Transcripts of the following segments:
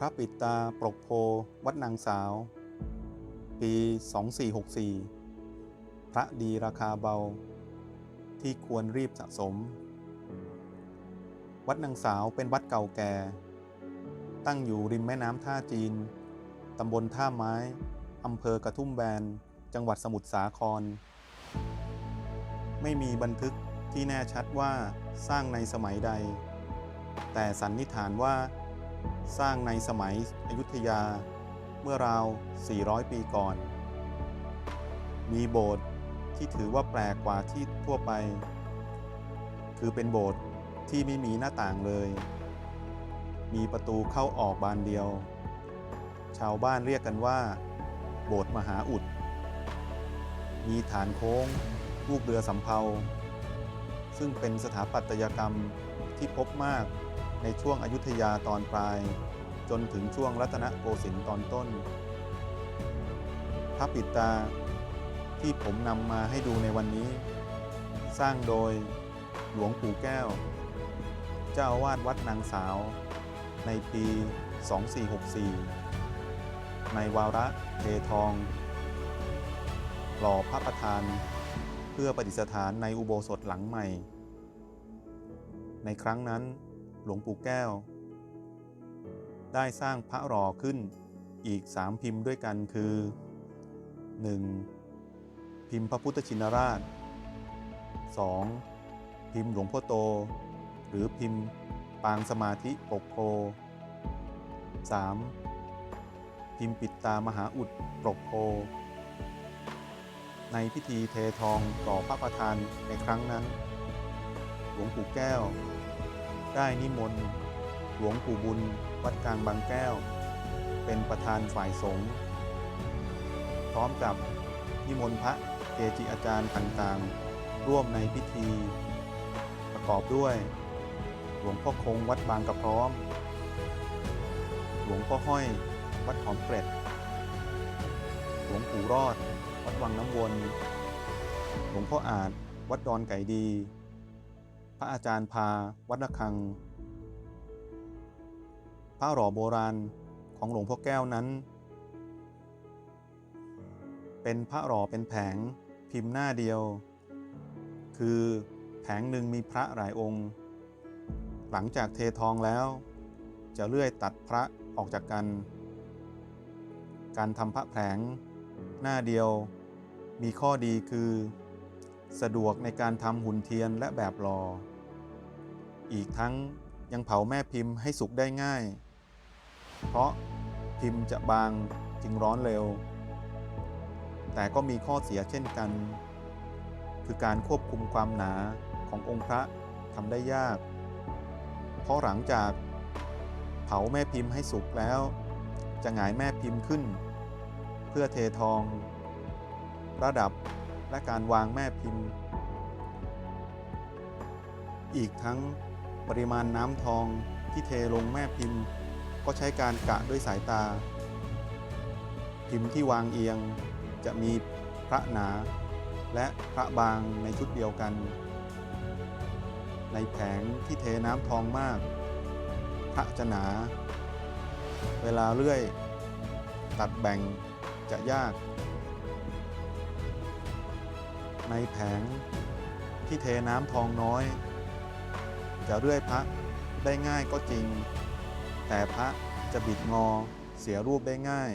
พระปิดตาปรกโพ วัดนางสาว ปี 2464 พระดีราคาเบา ที่ควรรีบสะสม วัดนางสาวเป็นวัดเก่าแก่ ตั้งอยู่ริมแม่น้ำท่าจีน ตำบลท่าไม้ อำเภอกระทุ่มแบน จังหวัดสมุทรสาคร ไม่มีบันทึกที่แน่ชัดว่าสร้างในสมัยใด แต่สันนิษฐานว่า สร้างในสมัยอยุธยาเมื่อราว 400 ปีก่อน มีโบสถ์ที่ถือว่าแปลกกว่าที่ทั่วไป คือเป็นโบสถ์ที่ไม่มีหน้าต่างเลย มีประตูเข้าออกบานเดียว ชาวบ้านเรียกกันว่า โบสถ์มหาอุด มีฐานโค้งรูปเรือสำเภา ซึ่งเป็นสถาปัตยกรรมที่พบมาก ในช่วงอยุธยาตอนปลาย จนถึงช่วงรัตนโกสินทร์ตอนต้น พระปิตาที่ผมนำมาให้ดูในวันนี้ สร้างโดยหลวงปู่แก้ว เจ้าอาวาสวัดนางสาว ในปี 2464 ในวาระเททอง หล่อพระประธาน เพื่อประดิษฐานในอุโบสถหลังใหม่ ในครั้งนั้น หลวงปู่แก้ว ได้สร้างพระหล่อขึ้นอีกสามพิมพ์ด้วยกันคือ 1. พิมพ์พระพุทธชินราช 2. พิมพ์หลวงพ่อโต หรือพิมพ์ปางสมาธิปกโพ 3. พิมพ์ปิดตามหาอุดปกโพ ในพิธีเททองต่อพระประธานในครั้งนั้น หลวงปู่แก้ว ได้นิมนต์หลวงปู่บุญวัดกลางบางแก้ว เป็นประธานฝ่ายสงฆ์พร้อมกับนิมนต์พระเกจิอาจารย์ต่างๆ ร่วมในพิธี ประกอบด้วย หลวงพ่อคงวัดบางกระพร้อม หลวงพ่อห้อยวัดหอมเกร็ด หลวงปู่รอด วัดวังน้ำวน หลวงพ่ออาจ วัดดอนไก่ดี พระอาจารย์พาวัดระฆัง พระหล่อโบราณของหลวงพ่อแก้วนั้น เป็นพระหล่อเป็นแผงพิมพ์หน้าเดียว คือแผงหนึ่งมีพระหลายองค์ หลังจากเททองแล้ว จะเลื่อยตัดพระออกจากกัน การทำพระแผงหน้าเดียวมีข้อดีคือ สะดวกในการทำหุ่นเทียนและแบบหลอ่อ อีกทั้งยังเผาแม่พิมพ์ให้สุกได้ง่าย เพราะพิมพ์จะบางจึงร้อนเร็ว แต่ก็มีข้อเสียเช่นกัน คือการควบคุมความหนาขององค์พระทำได้ยาก เพราะหลังจากเผาแม่พิมพ์ให้สุกแล้ว จะหงายแม่พิมพ์ขึ้น เพื่อเททอง ระดับและการวางแม่พิมพ์ อีกทั้ง ปริมาณน้ำทองที่เทลงแม่พิมพ์ ก็ใช้การกะด้วยสายตา พิมพ์ที่วางเอียงจะมีพระหนา และพระบางในชุดเดียวกัน ในแผงที่เทน้ำทองมาก พระจะหนา เวลาเลื่อย ตัดแบ่งจะยาก ในแผงที่เทน้ำทองน้อย จะเลื่อยพระได้ง่ายก็จริง แต่พระจะบิดงอเสียรูปได้ง่าย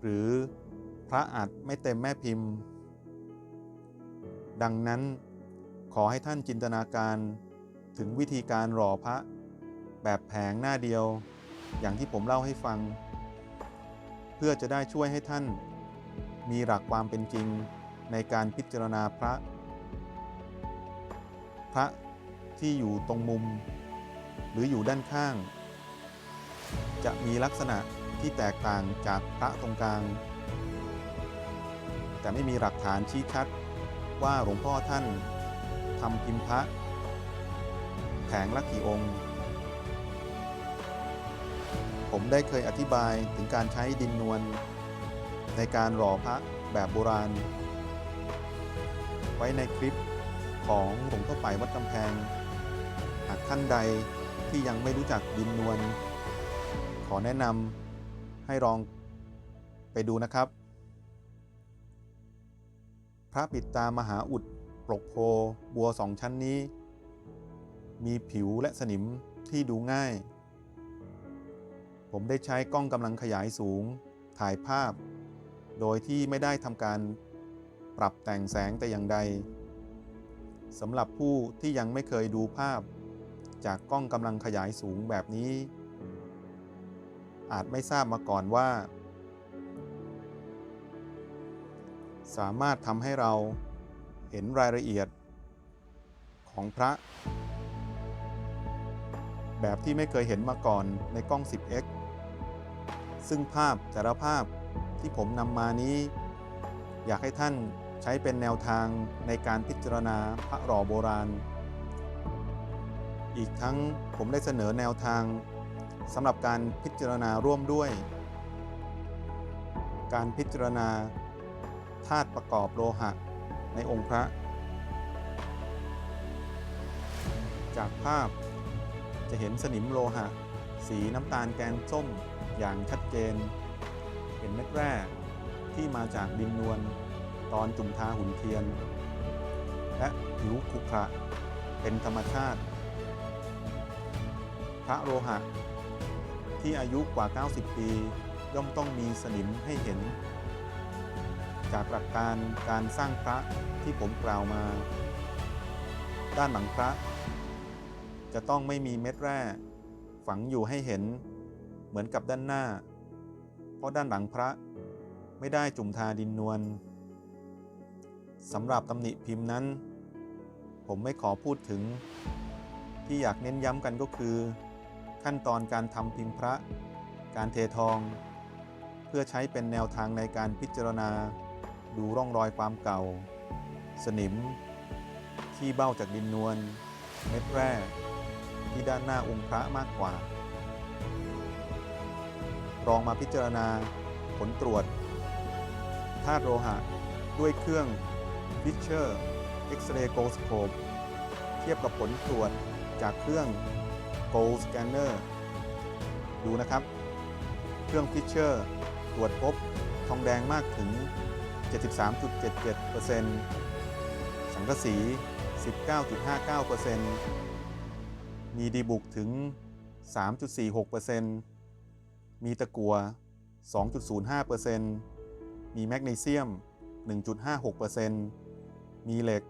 หรือพระอาจไม่เต็มแม่พิมพ์ ดังนั้นขอให้ท่านจินตนาการถึงวิธีการหล่อพระ แบบแผงหน้าเดียว อย่างที่ผมเล่าให้ฟัง เพื่อจะได้ช่วยให้ท่าน มีหลักความเป็นจริงในการพิจารณาพระ พระ ที่อยู่ตรงมุม หรืออยู่ด้านข้าง จะมีลักษณะที่แตกต่างจากพระตรงกลาง แต่ไม่มีหลักฐานชี้ชัดว่าหลวงพ่อท่านทำพิมพ์พระแผงละกี่องค์ ผมได้เคยอธิบายถึงการใช้ดินนวลในการหล่อพระแบบโบราณ ไว้ในคลิปของหลวงพ่อไปวัดกำแพง ท่านใดที่ยังไม่รู้จักดินนวลขอแนะนำให้ลองไปดูนะครับ พระปิดตามหาอุดปลกโพบัวสองชั้นนี้ มีผิวและสนิมที่ดูง่าย ผมได้ใช้กล้องกำลังขยายสูงถ่ายภาพ โดยที่ไม่ได้ทำการปรับแต่งแสงแต่อย่างใดสำหรับผู้ที่ยังไม่เคยดูภาพ จากกล้องกำลังขยายสูงแบบนี้ อาจไม่ทราบมาก่อนว่า สามารถทำให้เราเห็นรายละเอียดของพระ แบบที่ไม่เคยเห็นมาก่อนในกล้อง 10x ซึ่งภาพแต่ละภาพที่ผมนำมานี้ อยากให้ท่านใช้เป็นแนวทางในการพิจารณาพระหล่อโบราณ อีกทั้งผมได้เสนอแนวทางสำหรับการพิจารณาร่วมด้วย การพิจารณาธาตุประกอบโลหะในองค์พระ จากภาพจะเห็นสนิมโลหะ สีน้ำตาลแกนส้มอย่างชัดเจน เห็นเม็ดแร่ที่มาจากดินนวลตอนจุ่มทาหุ่นเทียน และผิวขรุขระเป็นธรรมชาติ ระโลหะ ที่อายุกว่า 90 ปี ย่อมต้องมีสนิมให้เห็น จากหลักการการสร้างพระที่ผมกล่าวมา ด้านหลังพระ จะต้องไม่มีเม็ดแร่ฝังอยู่ให้เห็น เหมือนกับด้านหน้า เพราะด้านหลังพระไม่ได้จุ่มทาดินนวลสำหรับตำหนิพิมพ์นั้น ผมไม่ขอพูดถึง ที่อยากเน้นย้ำกันก็คือ ขั้นตอนการทำพิมพ์พระ การเททอง เพื่อใช้เป็นแนวทางในการพิจารณา ดูร่องรอยความเก่า สนิม ที่เบ้าจากดินนวล เม็ดแร่ ที่ด้านหน้าองค์พระมากกว่า รองมาพิจารณา ผลตรวจธาตุโลหะ ด้วยเครื่อง Fisher X-ray Gold Scope เทียบกับผลตรวจจากเครื่อง Gold Scanner ดูนะครับ เครื่อง Fisher ตรวจพบทองแดงมากถึง 73.77%สังกะสี 19.59%มีดีบุกถึง 3.46%มีตะกัว 2.05%มีแมกนีเซียม 1.56%มีเหล็ก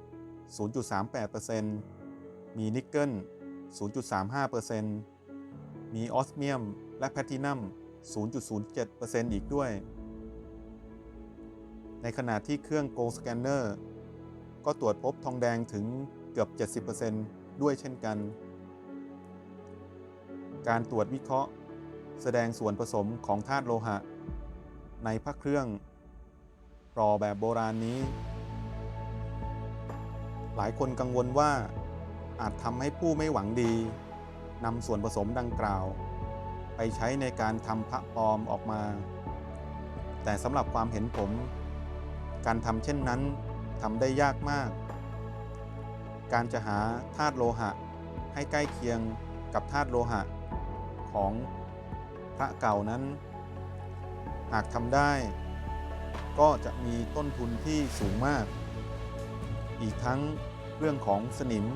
0.38%มีนิกเกิล 0.35%มีออสเมียมและแพลตินัม 0.07%อีกด้วย ในขณะที่เครื่อง Gold Scanner ก็ตรวจพบทองแดงถึงเกือบ 70%ด้วยเช่นกัน การตรวจวิเคราะห์ แสดงส่วนผสมของธาตุโลหะ ในพระเครื่องรอแบบโบราณนี้ หลายคนกังวลว่า อาจทำให้ผู้ไม่หวังดีนำส่วนผสมดังกล่าว ไปใช้ในการทำพระปลอมออกมา แต่สำหรับความเห็นผม การทำเช่นนั้นทำได้ยากมาก การจะหาธาตุโลหะให้ใกล้เคียงกับธาตุโลหะของพระเก่านั้น หากทำได้ ก็จะมีต้นทุนที่สูงมาก อีกทั้งเรื่องของสนิม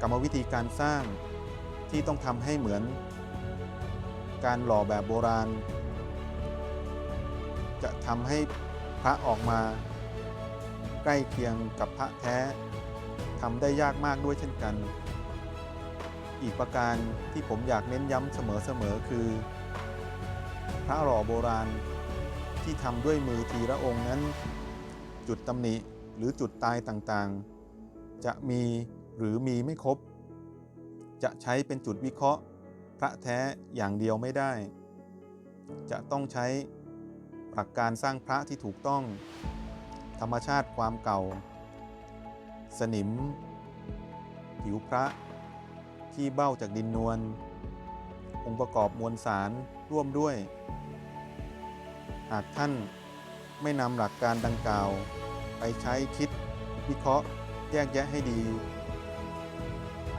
กรรมวิธีการสร้างที่ต้องทำให้เหมือน การหล่อแบบโบราณ จะทำให้พระออกมา ใกล้เคียงกับพระแท้ทำได้ยากมากด้วยเช่นกัน อีกประการที่ผมอยากเน้นย้ำเสมอๆคือ พระหล่อโบราณที่ทำด้วยมือทีละองค์นั้น จุดตำหนิหรือจุดตายต่างๆ จะมี หรือมีไม่ครบ จะใช้เป็นจุดวิเคราะห์ พระแท้อย่างเดียวไม่ได้ จะต้องใช้หลักการสร้างพระที่ถูกต้อง ธรรมชาติความเก่า สนิม ผิวพระที่เบ้าจากดินนวลองค์ประกอบมวลสารร่วมด้วย หากท่านไม่นำหลักการดังกล่าว ไปใช้คิดวิเคราะห์ แยกแยะให้ดี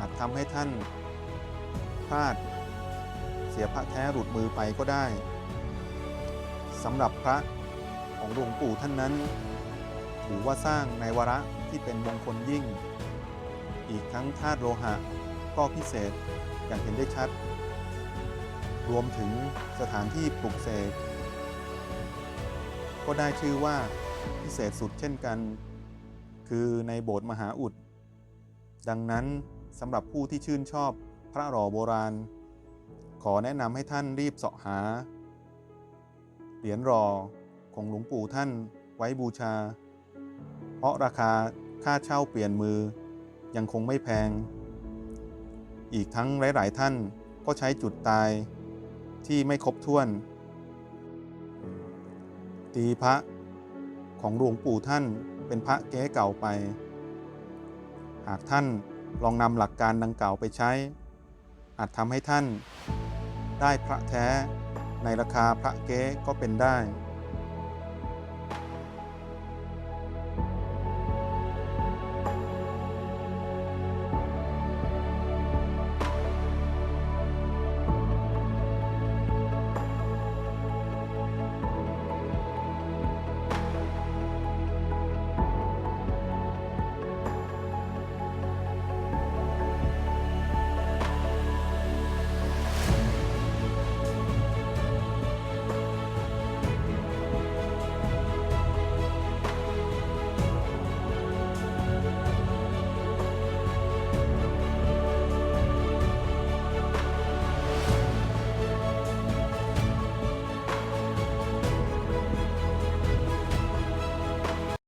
อาจทำให้ท่านพลาดเสียพระแท้หลุดมือไปก็ได้สำหรับพระของหลวงปู่ท่านนั้น ถือว่าสร้างในวาระที่เป็นมงคลยิ่ง อีกทั้งธาตุโลหะก็พิเศษอย่างเห็นได้ชัด รวมถึงสถานที่ปลุกเสกก็ได้ชื่อว่าพิเศษสุดเช่นกัน คือในโบสถ์มหาอุด ดังนั้น สำหรับผู้ที่ชื่นชอบพระหล่อโบราณ ขอแนะนำให้ท่านรีบเสาะหา เหรียญหล่อของหลวงปู่ท่านไว้บูชา เพราะราคาค่าเช่าเปลี่ยนมือยังคงไม่แพง อีกทั้งหลาย ๆ ท่านก็ใช้จุดตายที่ไม่ครบถ้วน ตีพระของหลวงปู่ท่านเป็นพระเก๊เก่าไป หากท่าน ลองนำหลักการดังกล่าวไปใช้ อาจทำให้ท่าน ได้พระแท้ในราคาพระเก๊ก็เป็นได้